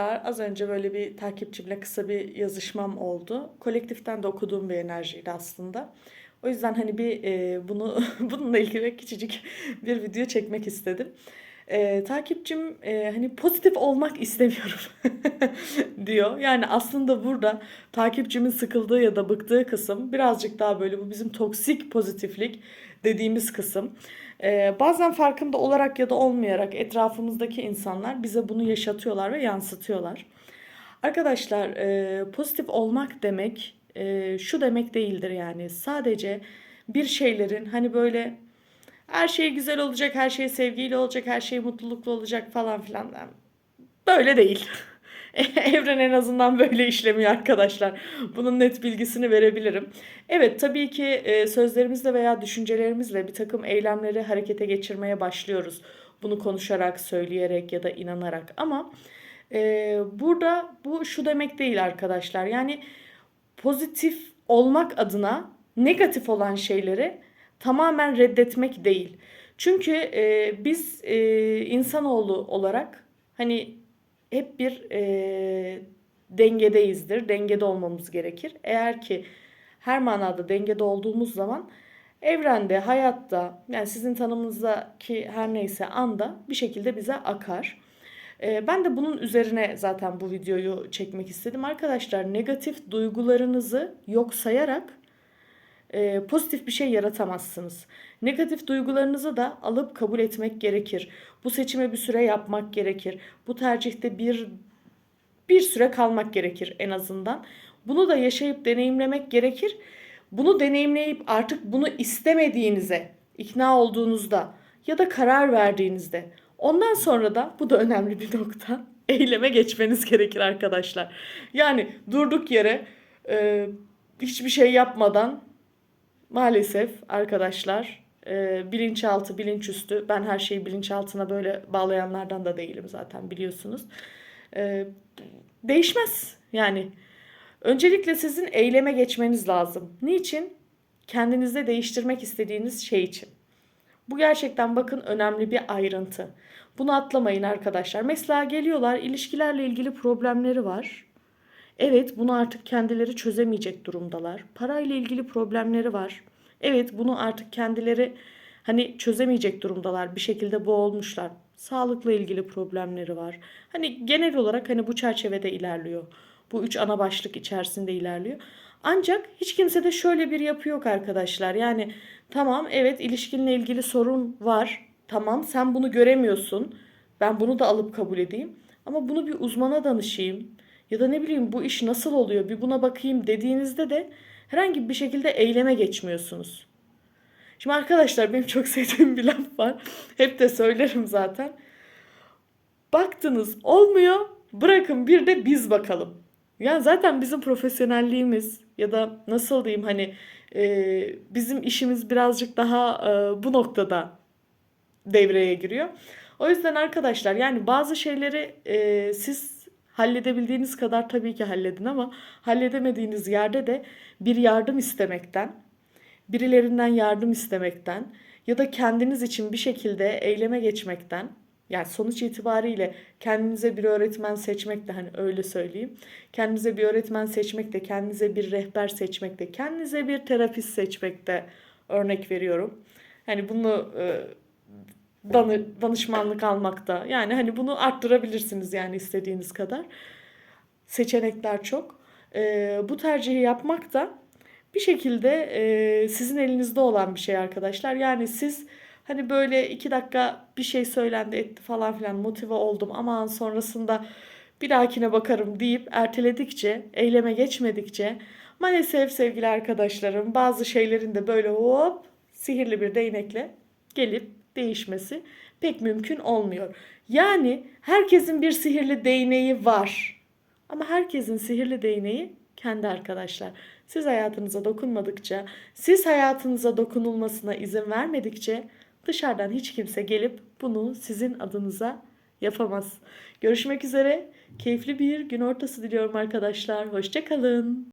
Az önce böyle bir takipçimle kısa bir yazışmam oldu. Kolektiften de okuduğum bir enerjiydi aslında. O yüzden hani bir e, bunu bununla ilgili küçücük bir video çekmek istedim. E, takipçim e, hani pozitif olmak istemiyorum diyor. Yani aslında burada takipçimin sıkıldığı ya da bıktığı kısım birazcık daha böyle bu bizim toksik pozitiflik dediğimiz kısım. Ee, bazen farkında olarak ya da olmayarak etrafımızdaki insanlar bize bunu yaşatıyorlar ve yansıtıyorlar. Arkadaşlar e, pozitif olmak demek e, şu demek değildir yani sadece bir şeylerin hani böyle her şey güzel olacak, her şey sevgiyle olacak, her şey mutluluklu olacak falan filan. Böyle değil. Evren en azından böyle işlemiyor arkadaşlar. Bunun net bilgisini verebilirim. Evet tabii ki e, sözlerimizle veya düşüncelerimizle bir takım eylemleri harekete geçirmeye başlıyoruz. Bunu konuşarak, söyleyerek ya da inanarak. Ama e, burada bu şu demek değil arkadaşlar. Yani pozitif olmak adına negatif olan şeyleri tamamen reddetmek değil. Çünkü e, biz e, insanoğlu olarak hani hep bir e, dengedeyizdir. Dengede olmamız gerekir. Eğer ki her manada dengede olduğumuz zaman evrende, hayatta yani sizin tanımınızdaki her neyse anda bir şekilde bize akar. E, ben de bunun üzerine zaten bu videoyu çekmek istedim. Arkadaşlar negatif duygularınızı yok sayarak e, pozitif bir şey yaratamazsınız. Negatif duygularınızı da alıp kabul etmek gerekir. Bu seçime bir süre yapmak gerekir. Bu tercihte bir bir süre kalmak gerekir en azından. Bunu da yaşayıp deneyimlemek gerekir. Bunu deneyimleyip artık bunu istemediğinize ikna olduğunuzda ya da karar verdiğinizde ondan sonra da bu da önemli bir nokta. Eyleme geçmeniz gerekir arkadaşlar. Yani durduk yere e, hiçbir şey yapmadan maalesef arkadaşlar e, bilinçaltı, bilinçüstü ben her şeyi bilinçaltına böyle bağlayanlardan da değilim zaten biliyorsunuz. E, değişmez yani. Öncelikle sizin eyleme geçmeniz lazım. Niçin? Kendinizde değiştirmek istediğiniz şey için. Bu gerçekten bakın önemli bir ayrıntı. Bunu atlamayın arkadaşlar. Mesela geliyorlar ilişkilerle ilgili problemleri var. Evet bunu artık kendileri çözemeyecek durumdalar. Parayla ilgili problemleri var. Evet bunu artık kendileri hani çözemeyecek durumdalar. Bir şekilde boğulmuşlar. Sağlıkla ilgili problemleri var. Hani genel olarak hani bu çerçevede ilerliyor. Bu üç ana başlık içerisinde ilerliyor. Ancak hiç kimsede şöyle bir yapı yok arkadaşlar. Yani tamam evet ilişkinle ilgili sorun var. Tamam sen bunu göremiyorsun. Ben bunu da alıp kabul edeyim. Ama bunu bir uzmana danışayım. Ya da ne bileyim bu iş nasıl oluyor bir buna bakayım dediğinizde de herhangi bir şekilde eyleme geçmiyorsunuz. Şimdi arkadaşlar benim çok sevdiğim bir laf var. Hep de söylerim zaten. Baktınız olmuyor bırakın bir de biz bakalım. Yani zaten bizim profesyonelliğimiz ya da nasıl diyeyim hani e, bizim işimiz birazcık daha e, bu noktada devreye giriyor. O yüzden arkadaşlar yani bazı şeyleri e, siz halledebildiğiniz kadar tabii ki halledin ama halledemediğiniz yerde de bir yardım istemekten, birilerinden yardım istemekten ya da kendiniz için bir şekilde eyleme geçmekten yani sonuç itibariyle kendinize bir öğretmen seçmek de hani öyle söyleyeyim. Kendinize bir öğretmen seçmek de, kendinize bir rehber seçmek de, kendinize bir terapist seçmek de örnek veriyorum. Hani bunu e, danışmanlık almakta. Yani hani bunu arttırabilirsiniz yani istediğiniz kadar. Seçenekler çok. Bu tercihi yapmak da bir şekilde sizin elinizde olan bir şey arkadaşlar. Yani siz hani böyle iki dakika bir şey söylendi etti falan filan motive oldum aman sonrasında bir dahakine bakarım deyip erteledikçe, eyleme geçmedikçe maalesef sevgili arkadaşlarım bazı şeylerin de böyle hop sihirli bir değnekle gelip değişmesi pek mümkün olmuyor. Yani herkesin bir sihirli değneği var. Ama herkesin sihirli değneği kendi arkadaşlar. Siz hayatınıza dokunmadıkça, siz hayatınıza dokunulmasına izin vermedikçe dışarıdan hiç kimse gelip bunu sizin adınıza yapamaz. Görüşmek üzere. Keyifli bir gün ortası diliyorum arkadaşlar. Hoşçakalın.